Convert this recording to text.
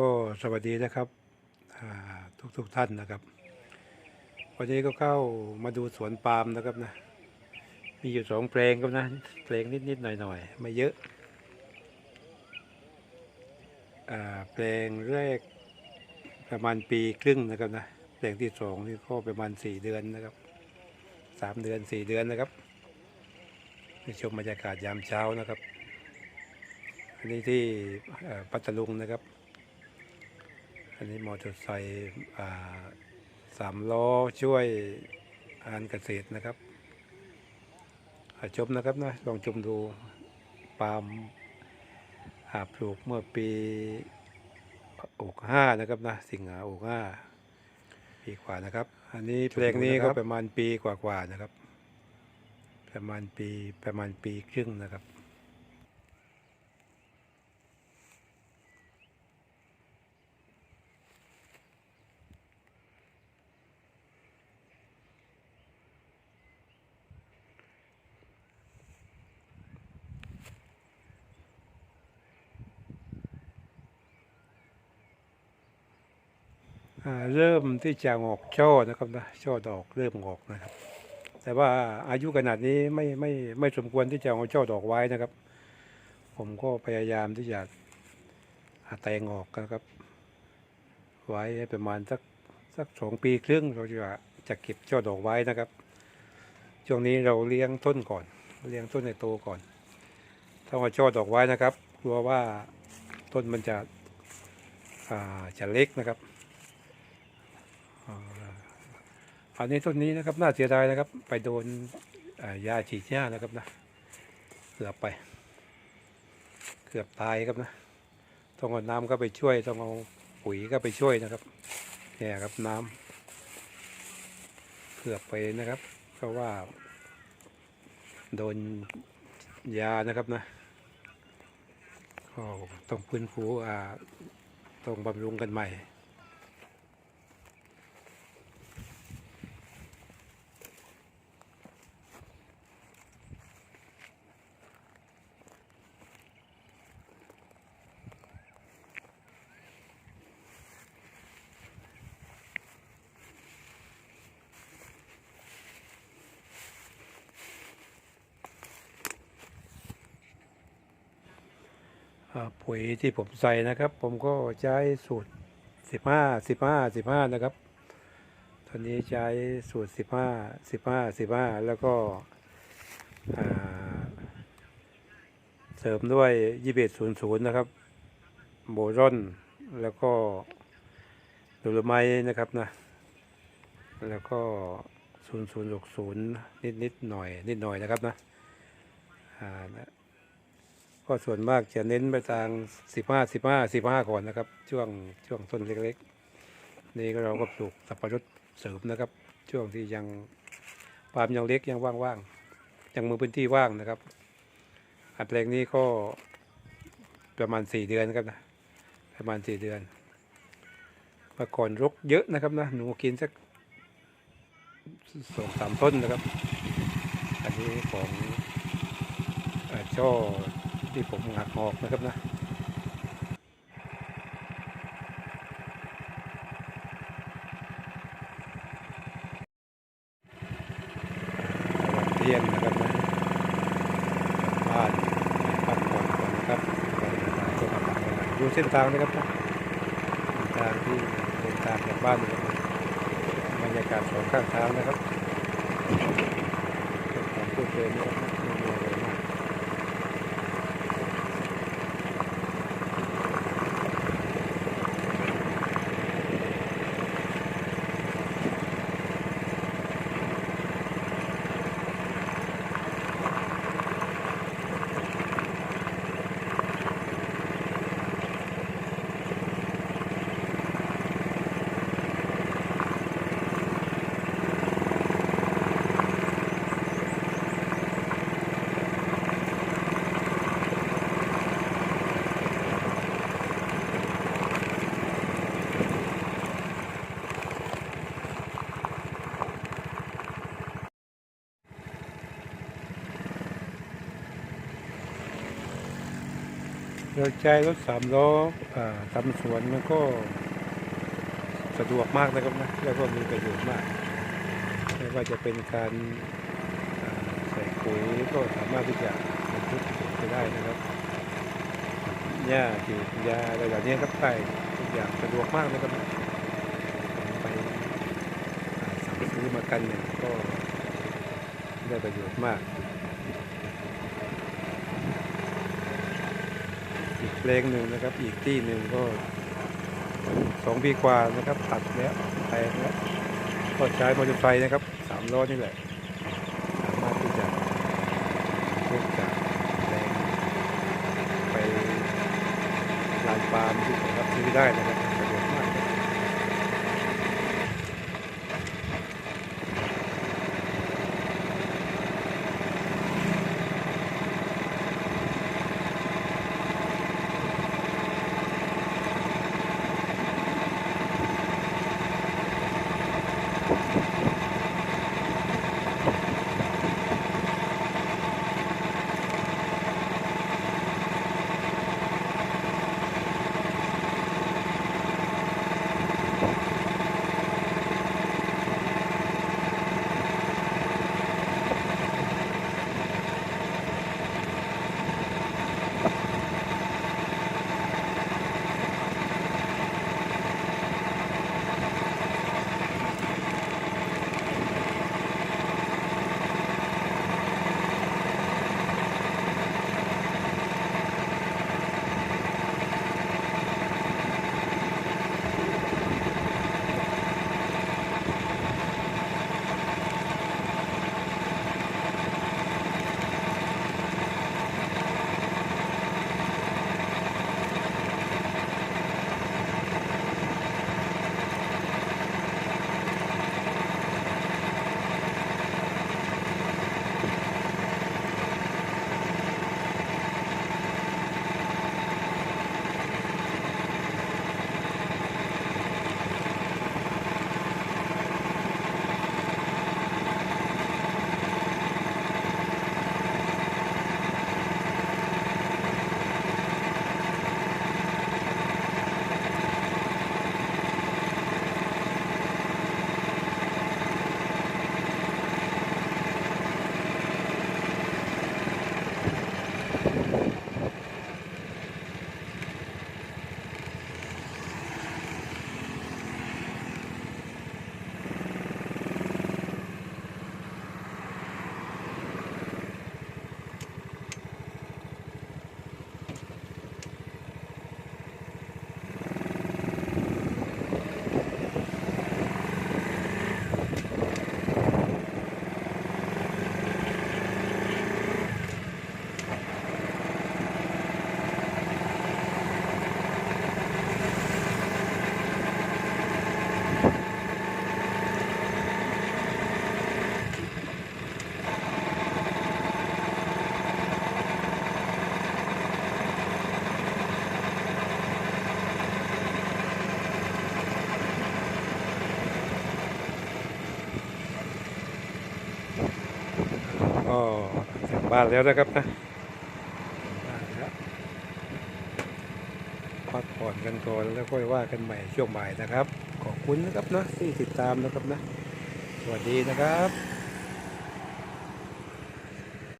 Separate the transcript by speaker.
Speaker 1: ก็สวัสดีนะครับทุกทุกท่านนะครับ วันนี้ก็เข้ามาดูสวนปาล์มนะครับนะมีอยู่สองเพลงครับนะเพลงนิดๆหน่อยๆไม่เยอะเพลงแรกประมาณปีครึ่งนะครับนะเพลงที่สองนี่ก็ประมาณสี่เดือนนะครับสามเดือนสี่เดือนนะครับไปชมบรรยากาศยามเช้านะครับอันนี้ที่เอ่อปัตตลุงนะครับ นนี้มอเตอร์ไซค์อ่าสามล้อช่วยงานเกษตรนะครับอาชมนะครับนะลองชมดูปาล์มหาปลูกเมื่อปีอกห้านะครับนะสิงหาอกห้าปีกว่านะครับ อันนี้เพลงนี้ก็ประมาณปีกว่าๆนะครับ ประมาณปีประมาณปีครึ่งนะครับ เริ่มที่จะออกช่อนะครับนะช่อดอกเริ่มออกนะครับ แต่ว่าอายุขนาดนี้ไม่ไม่ไม่สมควรที่จะเอาช่อดอกไว้นะครับ ผมก็พยายามที่จะแตงออกนะครับ ไว้ประมาณสักสักสองปีครึ่งเราจะจะเก็บช่อดอกไว้นะครับ ช่วงนี้เราเลี้ยงต้นก่อน เลี้ยงต้นในโตก่อน ถ้าเอาช่อดอกไว้นะครับ กลัวว่าต้นมันจะอ่าจะเล็กนะครับ อันนี้ต้นนี้นะครับน่าเสียดายนะครับ ไปโดนยาฉีดหญ้านะครับนะเกือบไป เกือบตายครับนะต้องเอาน้ำก็ไปช่วยต้องเอาปุ๋ยก็ไปช่วยนะครับเนี่ยครับน้ำเกือบไปนะครับ เพราะว่า โดนยานะครับนะก็ต้องพื้นฟูอ่าต้องบำรุงกันใหม่ ปุ๋ยที่ผมใส่นะครับ ผมก็ใช้สูตร 15 15 15 นะครับ ตอนนี้ใช้สูตร 15 15 15 แล้วก็เสริมด้วย 2100 นะครับโบรอนแล้วก็ดูลไม้นะครับนะ แล้วก็ 0060 นิดนิดๆหน่อยนิดหน่อยนะครับนะอ่านะ ก็ส่วนมากจะเน้นไปทางสิบห้าสิบห้าสิบห้าก่อนนะครับ ช่วงช่วงต้นเล็กๆ นี่ก็เราก็ปลูกสับปะรดเสริมนะครับ ช่วงที่ยังปาล์มยังเล็กยังว่างๆยังมือพื้นที่ว่างนะครับอันแปลงนี้ก็ประมาณสี่เดือนครับนะประมาณสี่เดือนเมื่อก่อนรกเยอะนะครับนะหนูกินสักสองสามต้นนะครับ อันนี้ของอ่อช่อ ที่ผมหักออกนะครับนะเที่ยงนะครับนะบ้านพักผ่อนก่อนนะครับก่อนจะมาตัวกลับบ้านดูเส้นทางนะครับนะเส้นทางที่เดินทางกลับบ้านนะครับบรรยากาศสองข้างทางนะครับของผู้เดินนะครับนะไม่มีอะไรมาก อ เราใช้รถสามล้ออ่าทำสวนมันก็สะดวกมากนะครับนะแล้วก็มีประโยชน์มาก ไม่ว่าจะเป็นการใส่ปุ๋ยก็สามารถที่จะบรรทุกไปได้นะครับหญ้าฉีดยาอะไรแบบนี้ครับไปทุกอย่างสะดวกมากนะครับไปสั่งซื้อมากันเนี่ยก็ได้ประโยชน์มาก อีกเพลงหนึ่งนะครับ อีกที่หนึ่งก็สองปีกว่านะครับ ตัดแล้วแปลงแล้วก็ใช้มอเตอร์ไซค์นะครับสามล้อนี่แหละสามารถที่จะทุกจากแปลงไปลานปาล์มที่ผมรับซื้อได้นะครับ ก็ถึงบ้านแล้วนะครับนะบ้านแล้วพักผ่อนกันก่อนแล้วค่อยว่ากันใหม่ช่วงบ่ายนะครับ ขอบคุณนะครับนะที่ติดตามนะครับนะ สวัสดีนะครับ